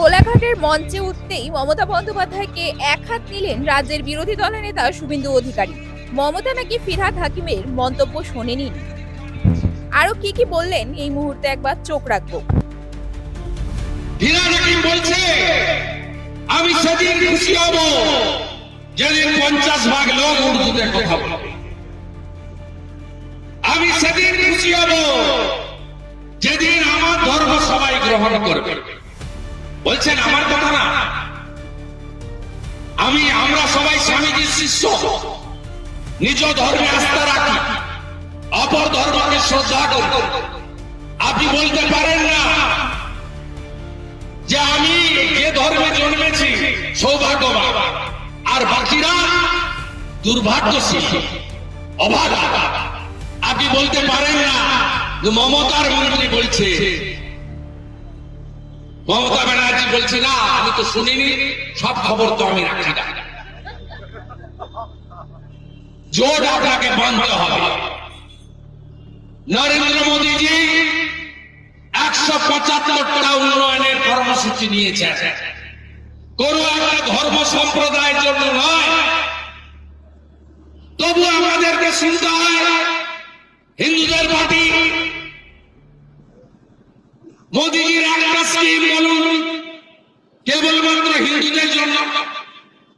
কোলাঘাটের মঞ্চে উঠতেই মমতা বন্দ্যোপাধ্যায়কে এক হাত নিলেন রাজ্যের বিরোধী দলের নেতা শুভেন্দু অধিকারী। মমতা নাকি ফিরহাদ হাকিমের মন্তব্য শোনেনি। আরও কি কি বললেন এই মুহূর্তে একবার চোখ রাখব। আমি সেদিন খুশি হব, যেদিন পঞ্চাশ ভাগ লোক উর্দুতে কথা বলবে। আমি সেদিন খুশি হব, যেদিন আমার ধর্ম সবাই গ্রহণ করবে। বলছেন, আমার কথা না। আমি, আমরা সবাই স্বামীজির শিষ্য। নিজ ধর্মে আস্থা রাখি। অপর ধর্মকে শ্রদ্ধা করি। আপনি বলতে পারেন না যে আমি যে ধর্মে জন্মেছি, সৌভাগ্যবান। আর বাকিরা দুর্ভাগ্যশীল অভাগা। আপনি বলতে পারেন না মমতার মন্ত্রী বলছে। মমতা বলছে, না, আমি তো শুনিনি, সব খবর তো আমি রাখি না। জোট আপনাকে বাঁধতে হবে। নরেন্দ্র মোদীজি একশো পঁচাত্তরটা উন্নয়নের কর্মসূচি নিয়েছে কোন একটা ধর্ম সম্প্রদায়ের জন্য নয় হিন্দুদের জন্য